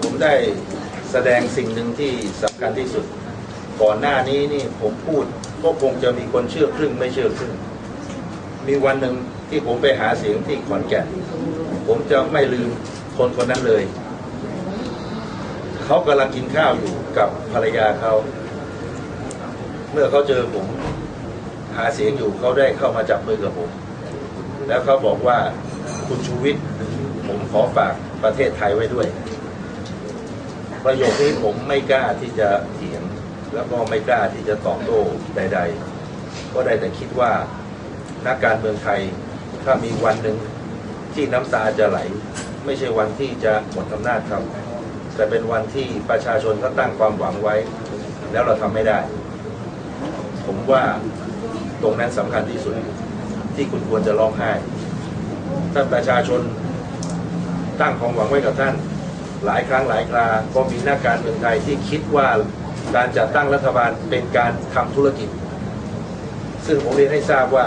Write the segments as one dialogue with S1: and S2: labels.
S1: ผมได้แสดงสิ่งหนึ่งที่สำคัญที่สุด ก่อนหน้านี้นี่ผมพูดก็คงจะมีคนเชื่อครึ่งไม่เชื่อครึ่ง มีวันหนึ่งที่ผมไปหาเสียงที่ขอนแก่น ผมจะไม่ลืมคนคนนั้นเลย เขากำลังกินข้าวอยู่กับภรรยาเขา เมื่อเขาเจอผมหาเสียงอยู่เขาได้เข้ามาจับมือกับผม แล้วเขาบอกว่าคุณชูวิทย์ผมขอฝากประเทศไทยไว้ด้วย ประโยคนี้ผมไม่กล้าที่จะเถียง แล้วก็ไม่กล้าที่จะตอบโต้ใด ๆ ก็ได้แต่คิดว่านักการเมืองไทยถ้ามีวันหนึ่งที่น้ำตาจะไหล ไม่ใช่วันที่จะหมดอำนาจครับ แต่เป็นวันที่ประชาชนเขาตั้งความหวังไว้ แล้วเราทำไม่ได้ ผมว่าตรงนั้นสำคัญที่สุดที่คุณควรจะร้องไห้ถ้าประชาชนตั้งความหวังไว้กับท่าน หลายครั้งหลายคราก็มีนักการเมืองไทยที่คิดว่าการจัดตั้งรัฐบาลเป็นการทำธุรกิจ ซึ่งผมเรียนให้ทราบว่า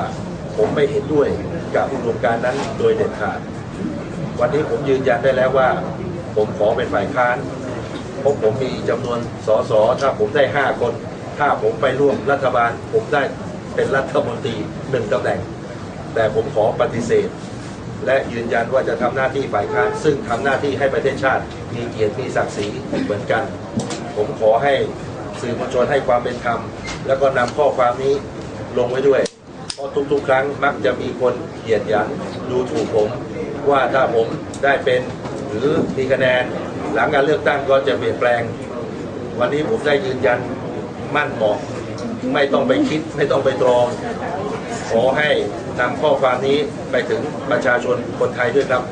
S1: ผมไม่เห็นด้วยกับอุดมการนั้นโดยเด็ดขาด วันนี้ผมยืนยันได้แล้วว่า ผมขอเป็นฝ่ายค้านเพราะผมมีจำนวนสสถ้าผมได้ห้าคน ถ้าผมไปร่วมรัฐบาล ผมได้เป็นรัฐมนตรีหนึ่งตำแหน่ง แต่ผมขอปฏิเสธ และยืนยันว่าจะทำหน้าที่ฝ่ายค้านซึ่งทำหน้าที่ให้ประเทศชาติมีเกียรติมีศักดิ์ศรีเหมือนกัน ผมขอให้สื่อมวลชนให้ความเป็นธรรม แล้วก็นำข้อความนี้ลงไว้ด้วย เพราะทุกๆ ครั้งมักจะมีคนเหยียดหยันดูถูกผม ว่าถ้าผมได้เป็นหรือมีคะแนน หลังการเลือกตั้งก็จะเปลี่ยนแปลง วันนี้ผมได้ยืนยันมั่นบอกไม่ต้องไปคิดไม่ต้องไปตรอง ขอให้นำข้อความนี้ไปถึงประชาชนคนไทยด้วยครับ